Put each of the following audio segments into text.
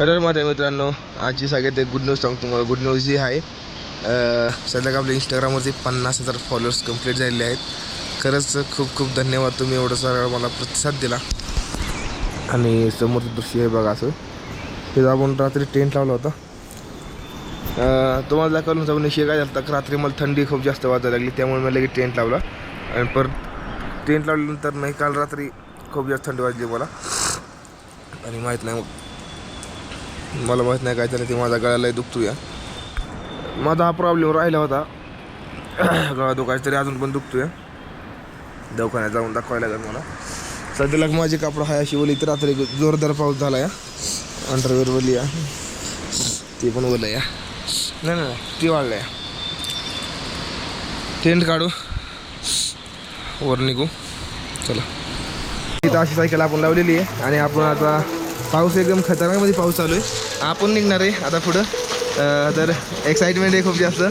Hello माझ्या मित्रांनो आजची सगळ्यात एक गुड न्यूज सांगतो तुम्हाला. गुड न्यूज जी आहे सध्या आपल्या इंस्टाग्रामवरती पन्नास हजार फॉलोअर्स कंप्लीट झालेले आहेत. खरंच खूप खूप धन्यवाद तुम्ही एवढं सगळं मला प्रतिसाद दिला. आणि समोरचं दृश्य आहे बघा असं. तिथं आपण रात्री टेंट लावला होता. तुम्हाला दाखवलं जाऊन विषय काय झाला? रात्री मला थंडी खूप जास्त वाजायला लागली त्यामुळे मी लगेच टेंट लावला. आणि परत टेंट लावल्यानंतर नाही काल रात्री खूप जास्त थंडी वाजली मला. आणि माहीत नाही मग मला माहीत नाही काय झालं ते माझा गळ्याला दुखतो या माझा हा प्रॉब्लेम राहिला होता. गळा दुखायचा तरी अजून पण दुखतो या दवाखान्यात जाऊन दाखवायला लागेल मला. सध्याला माझी कापड हाय अशी ओली तर रात्री जोरदार पाऊस झाला या अंडरवेअर ओली या ते पण ओलं या नाही नाही नाही, ती वाढलं या टेंट काढू. वर निघू. चला. इथं अशी सायकल आपण लावलेली आहे. आणि आपण आता पाऊस एकदम खतरनाकमध्ये पाऊस चालू आहे. आपण निघणार आहे आता पुढं. तर एक्साइटमेंट आहे खूप जास्त.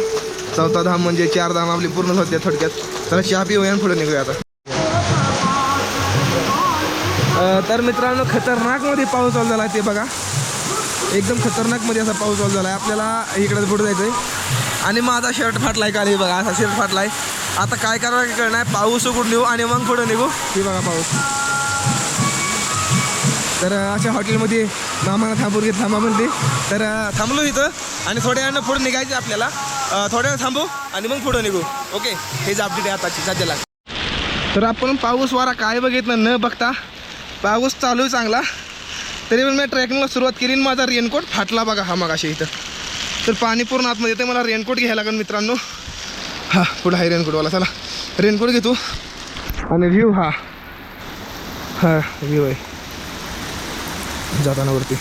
चौथा धाम म्हणजे चार धाम आपली पूर्ण होत्या थोडक्यात. तर चहा पिऊया पुढं पुढे निघूया आता. तर मित्रांनो खतरनाकमध्ये पाऊस चालू झाला आहे ते बघा. एकदम खतरनाकमध्ये असा पाऊस चालू झाला. आहे आपल्याला इकडे पुढे जायचं आहे आणि माझा शर्ट फाटलाय का बघा असा शर्ट फाटलाय. आता काय करावं कळणार. नाही पाऊस उघडून निघू आणि मग पुढे निघू. ही बघा पाऊस. तर अशा हॉटेलमध्ये मामाला थांबून घेत थांबा म्हणते तर थांबलो इथं आणि थोड्या वेळानं पुढे निघायचं आपल्याला. थोड्या वेळ थांबू आणि मग पुढं निघू. ओके हेच अपडेट आहे आताची सध्याला. तर आपण पाऊस वारा काय बघितलं न बघता पाऊस चालू आहे चांगला. तरी पण मी ट्रेकिंगला सुरुवात केली आणि माझा रेनकोट फाटला बघा हा मग इथं. तर पाणी पूर्ण आतमध्ये येते मला रेनकोट घ्यायला लागेल मित्रांनो. हा पुढं आहे रेनकोटवाला चला. रेनकोट घेतो. आणि व्ह्यू हा. हा व्ह्यू आहे. जाताना वरती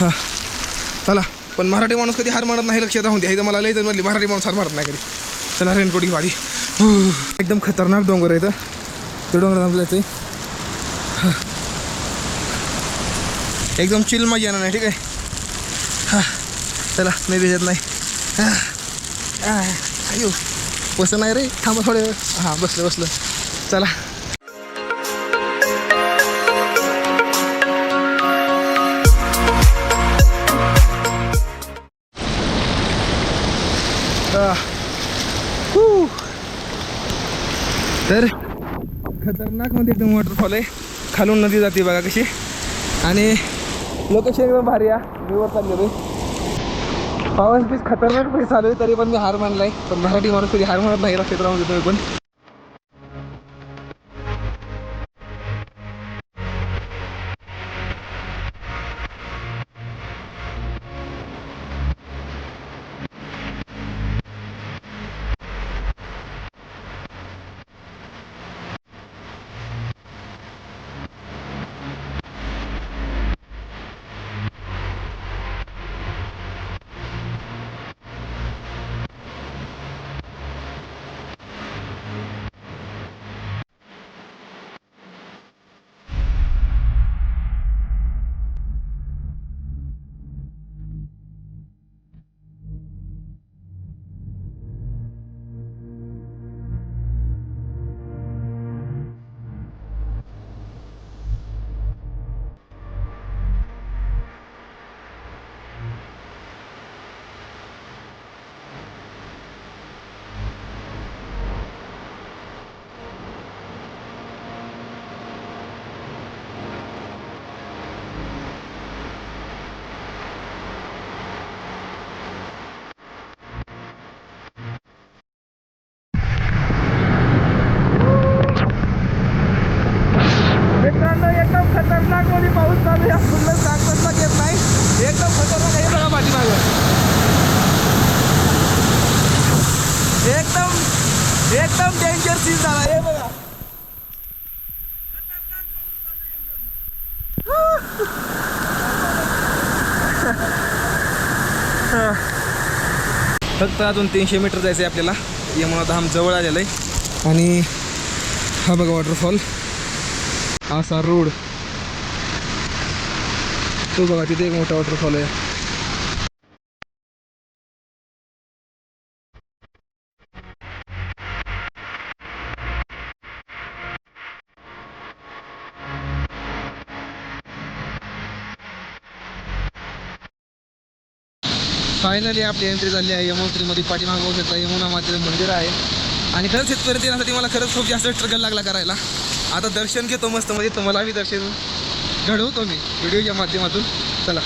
हां. चला पण मराठी माणूस कधी हार मारत नाही लक्षात राहून द्या. इथं मला लई म्हणली मराठी माणूस हार मारत नाही कधी. चला रेनकोट ही वाडी एकदम खतरनाक डोंगर आहे इथं. ते डोंगर थांबलं हां. एकदम चिल मजा येणार नाही ठीक आहे? हां. चला नाही भेजत नाही. हां. आह, अयो नाही रे. थांबा थोडे वेळ. हां बसलं बसलं. चला. तर खतरनाकमध्ये एकदम वॉटरफॉल आहे. खालून नदी जाते बघा कशी. आणि लोकेशन एकदम भारी आहे. मी वर चाललेलो पाऊस बीस खतरनाक पैसे चालू आहे तरी पण मी हार मानलाय. पण मराठी माणूस कधी हार म्हणत नाही क्षेत्रामध्ये राहून पण. कुठलंच कागदपत्र घेत नाही. एकदम खतरनाक आहे बघा पाठीमागं. एकदम एकदम डेंजर सीन झाला. हे बघा. फक्त अजून तीनशे मीटर जायचं आहे आपल्याला यमुना धाम जवळ आलेलं आहे. आणि हा बघा वॉटरफॉल असा रोड तो बघा तिथे एक मोठा वॉटरफॉल आहे. फायनली आपली एंट्री झाली आहे. यमुनोत्रीमध्ये पाठीमाग बघू शकता यमुना मातेचं मंदिर आहे. आणि खरंच शेतकरी येण्यासाठी मला खरंच खूप जास्त स्ट्रगल लागला करायला. आता दर्शन घेतो मस्त म्हणजे तुम्हाला बी दर्शन घडवतो मी. व्हिडिओच्या माध्यमातून. चला.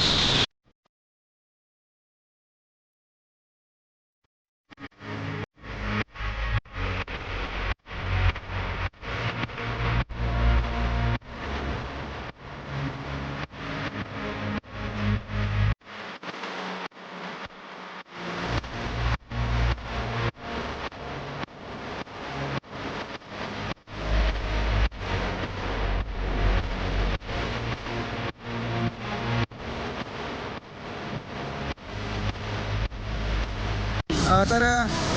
तर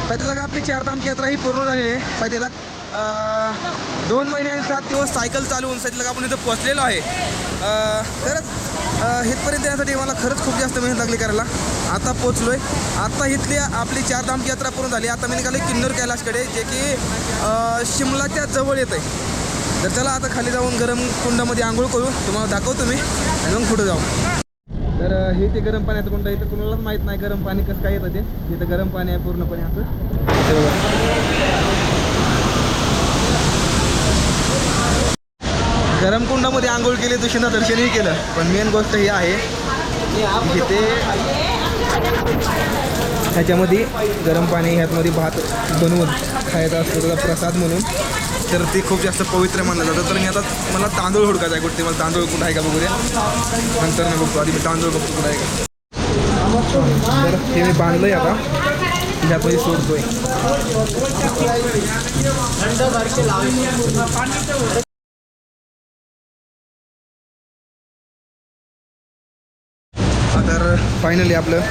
पहिल्याला आपली चारधाम यात्रा ही पूर्ण झालेली आहे. पहिल्याला दोन महिने आणि सात दिवस सायकल चालवून सध्याला आपण इथं पोचलेलो आहे. खरंच हितपर्यंत येण्यासाठी मला खरंच खूप जास्त मेहनत लागली करायला. आता पोचलो आहे आता इथली आपली चारधामची यात्रा पूर्ण झाली. आता मी निघालो किन्नर कैलाशकडे जे की शिमलाच्या जवळ येत आहे तर चला आता खाली जाऊन गरम कुंडामध्ये आंघोळ करू. तुम्हाला दाखवतो मी. आणि मग पुढे जाऊ. तर हे ते गरम पाण्याचं आहे इथं कुणालाच माहीत नाही गरम पाणी कसं काय येतं ते. इथं गरम पाणी आहे पूर्णपणे असं. गरम कुंडामध्ये आंघोळ केली दुशींदा दर्शनही केलं. पण मेन गोष्ट ही आहे इथे ह्याच्यामध्ये गरम पाणी ह्यातमध्ये भात बनवून खायचा असतो त्याचा प्रसाद म्हणून. तर ते खूप जास्त पवित्र मानलं जातं. तर मी आता मला तांदूळ हुडकायचा आहे कुठे मला तांदूळ कुठं आहे का बघूया. नंतर मी बघतो आधी मी तांदूळ बघतो कुठं आहे का. तर हे मी बांधलं आहे आता. ह्यातमध्ये सोडतोय. तर फायनली आपलं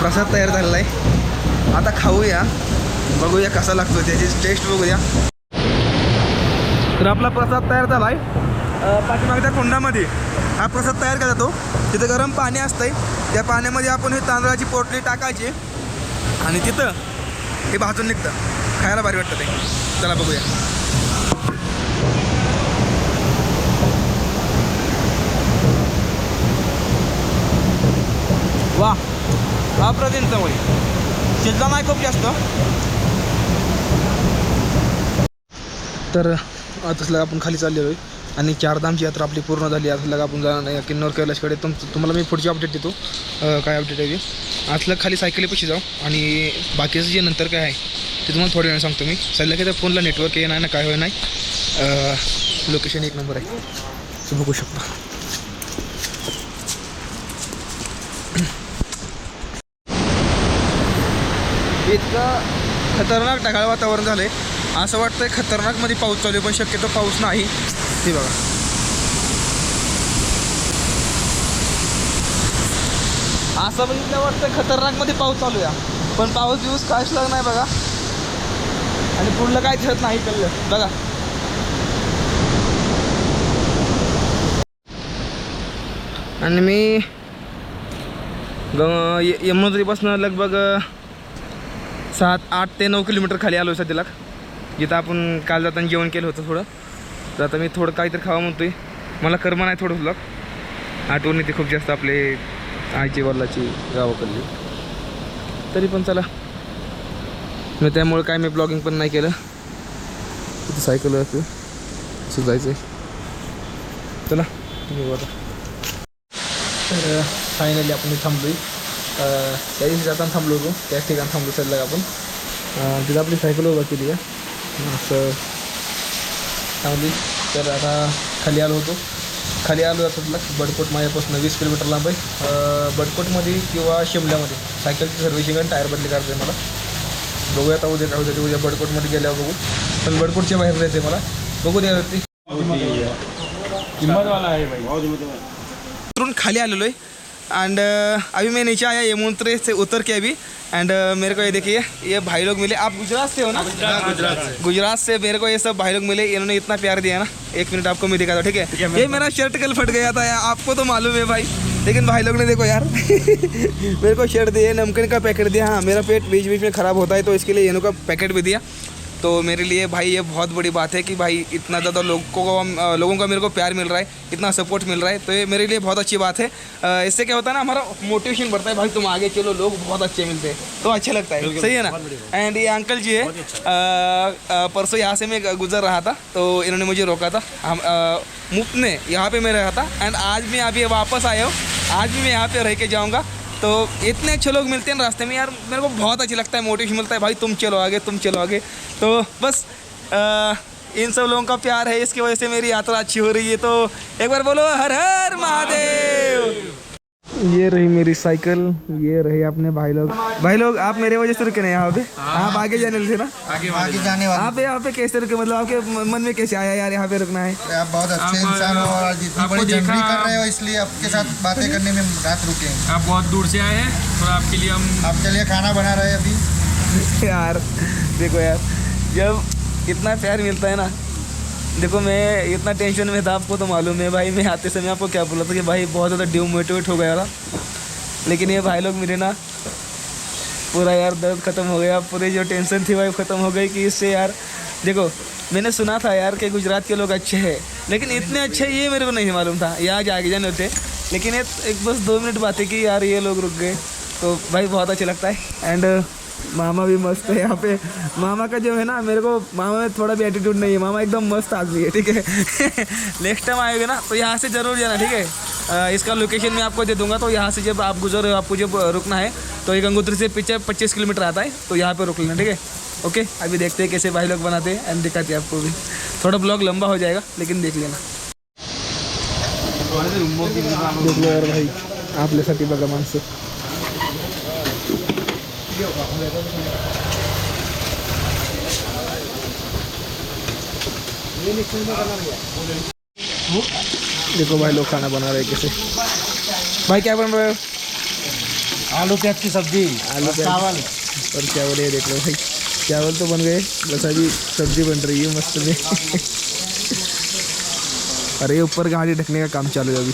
प्रसाद तयार झालेला आहे. आता खाऊया. बघूया कसा लागतो त्याची टेस्ट बघूया. तर आपला प्रसाद तयार झाला आहे. पाठीमागच्या कुंडामध्ये हा प्रसाद तयार केला जातो. तिथं गरम पाणी असतंय त्या पाण्यामध्ये आपण हे तांदळाची पोटली टाकायची आणि तिथं हे भाजून निघतं. खायला भारी वाटतं ते. चला बघूया. वा अप्रतिम चवळी. शिजला नाही खूप जास्त. तर तसलं आपण खाली चाललेलो आहे. आणि चारधामची यात्रा आपली पूर्ण झाली. असलं आपण जाणार नाही. किन्नर कैलाशकडे तुम तुम्हाला मी पुढची अपडेट देतो. काय अपडेट आहे ते. असलं खाली सायकलीपाशी जाऊ. आणि बाकीचं जे नंतर काय आहे ते तुम्हाला थोड्या वेळाने सांगतो मी. सल्ला काय त्या फोनला नेटवर्क ये नाही ना काय होय नाही. लोकेशन एक नंबर आहे. तुम्ही बघू शकता. इतकं खतरनाक ढगाळ वातावरण झालं आहे असं वाटतंय खतरनाकमध्ये पाऊस चालू आहे पण शक्यतो पाऊस नाही. ते बघा. असं म्हणजे बघितलं वाटतं खतरनाकमध्ये पाऊस चालू आहे. पण पाऊस दिवस काहीच लाग नाही बघा. आणि पुढलं काय दिसत नाही कळलं बघा. आणि मी ग- यमुनोत्रीपासून लगभग सात आठ ते नऊ किलोमीटर खाली आलो सध्याला जिथं आपण काल जाताना जेवण केलं होतं थोडं. तर आता मी थोडं काहीतरी खावं म्हणतोय. मला कर्म नाही थोडं तुला आठवण येते खूप जास्त आपले आईची वडिलाची गावाकडली. तरी पण चला. मग त्यामुळे काय मी ब्लॉगिंग पण नाही केलं. तिथं सायकल असते आहे चला तुम्ही बघा. तर फायनली आपण इथे थांबलो आहे त्या दिवशी जाताना थांबलो होतो. त्याच ठिकाणी थांबलो सध्या आपण. तिथं आपली सायकल उभा केली आहे. असं थांबली तर आता खाली आलो होतो. खाली आलो जातात बडकोट माझ्यापासून वीस किलोमीटर लांब आहे. बडकोटमध्ये किंवा शिमल्यामध्ये. सायकलची सर्व्हिसिंग आणि टायर बदली करायचं आहे मला. बघूया आता उद्या काय होतं ते उद्या बडकोटमध्ये गेल्यावर बघू. पण बडकोटच्या बाहेर जायचं आहे मला. बघू द्यावरती किंमत वाला है भाई. उतरून खाली आलेलो है एंड अभी मैं नीचे आया यमुनोत्री से उतर के अभी। एंड मेरे को ये देखिए ये भाई लोग मिले। आप गुजरात से हो ना? गुजरात से। गुजरात से मेरे को ये सब भाई लोग मिले। इन्होंने इतना प्यार दिया ना। एक मिनट आपको मैं दिखाता हूँ ठीक है? ये मेरा शर्ट कल फट गया था यार। आपको तो मालूम है भाई। लेकिन भाई लोग ने देखो यार। मेरे को शर्ट दिए नमकीन का पैकेट दिया। हाँ मेरा पेट बीच बीच में ख़राब होता है तो इसके लिए इन्हों का पैकेट भी दिया। तो मेरे लिए भाई ये बहुत बड़ी बात है कि भाई इतना ज़्यादा लोगों को लोगों का मेरे को प्यार मिल रहा है इतना सपोर्ट मिल रहा है तो ये मेरे लिए बहुत अच्छी बात है। इससे क्या होता है ना हमारा मोटिवेशन बढ़ता है भाई तुम आगे चलो लोग बहुत अच्छे मिलते हैं तो अच्छा लगता है। सही है ना? एंड ये अंकल जी है अ, अ, परसों यहाँ से मैं गुजर रहा था तो इन्होंने मुझे रोका था। हम मुफ़्त में यहाँ पर मैं रहा था एंड आज मैं अभी वापस आया हूँ आज भी मैं यहाँ पर रह के जाऊँगा। तो इतने अच्छे लोग मिलते हैं ना रास्ते में यार मेरे को बहुत अच्छा लगता है मोटिवेशन मिलता है भाई तुम चलो आगे तुम चलो आगे। तो बस इन सब लोगों का प्यार है इसकी वजह से मेरी यात्रा अच्छी हो रही है। तो एक बार बोलो हर हर महादेव! ये रही मेरी साइकिल ये रही अपने भाई लोग। भाई लोग आप मेरे वजह से रुके नहीं यहाँ पे। आप आगे जाने थे ना? आगे आगे जाने वाले। आप यहाँ पे कैसे रुके? मतलब आपके मन में कैसे आया यार यहाँ पे रुकना है? आप बहुत अच्छे इंसान हो और आपको बड़ी जर्नी कर रहे हो इसलिए आपके साथ बातें करने में रात रुके आप बहुत दूर से आए हैं और आपके लिए हम आपके लिए खाना बना रहे हैं अभी। यार देखो यार जब इतना प्यार मिलता है ना देखो, मैं इतना टेंशन में था, आपको तो मालूम है भाई, मैं आते समय आपको क्या बोला था कि भाई, बहुत ज़्यादा डिमोटिवेट हो गया था। लेकिन ये भाई लोग मेरे ना, पूरा यार दर्द ख़त्म हो गया, पूरी जो टेंशन थी भाई ख़त्म हो गई कि इससे यार, देखो, मैंने सुना था यार कि गुजरात के लोग अच्छे हैं, लेकिन इतने अच्छे ये मेरे को नहीं मालूम था, ये आज आगे जाने होते। लेकिन एक बस दो मिनट बातें कि, यार ये लोग रुक गए तो भाई बहुत अच्छा लगता है एंड मामा भी मस्त है यहाँ पे। मामा का जो है ना, मेरे को मामा में थोड़ा भी एटीट्यूड नहीं है। मामा एकदम मस्त आदमी है, ठीक है? नेक्स्ट टाइम आएगा ना तो यहाँ से ज़रूर जाना, ठीक है? इसका लोकेशन मैं आपको दे दूँगा तो यहाँ से जब आप गुजर आपको जब रुकना है तो ये गंगोत्री से पीछे पच्चीस किलोमीटर आता है तो यहाँ पे रुक लेना, ठीक है? ओके अभी देखते हैं कैसे भाई लोग बनाते हैं एंड दिखाते हैं आपको भी। थोड़ा ब्लॉग लंबा हो जाएगा, लेकिन देख लेना। देख लो यार भाई आपल्यासाठी बघा माणसं देखो भाई लोग खाना बना रहे कैसे। भाई क्या बन रहे हो? आलू प्याज की सब्ज़ी आलू चावल। और चावल ये देख लो भाई। चावल तो बन गए बस अभी सब्ज़ी बन रही है मस्त में। अरे ऊपर गाड़ी ढकने का काम चालू है अभी?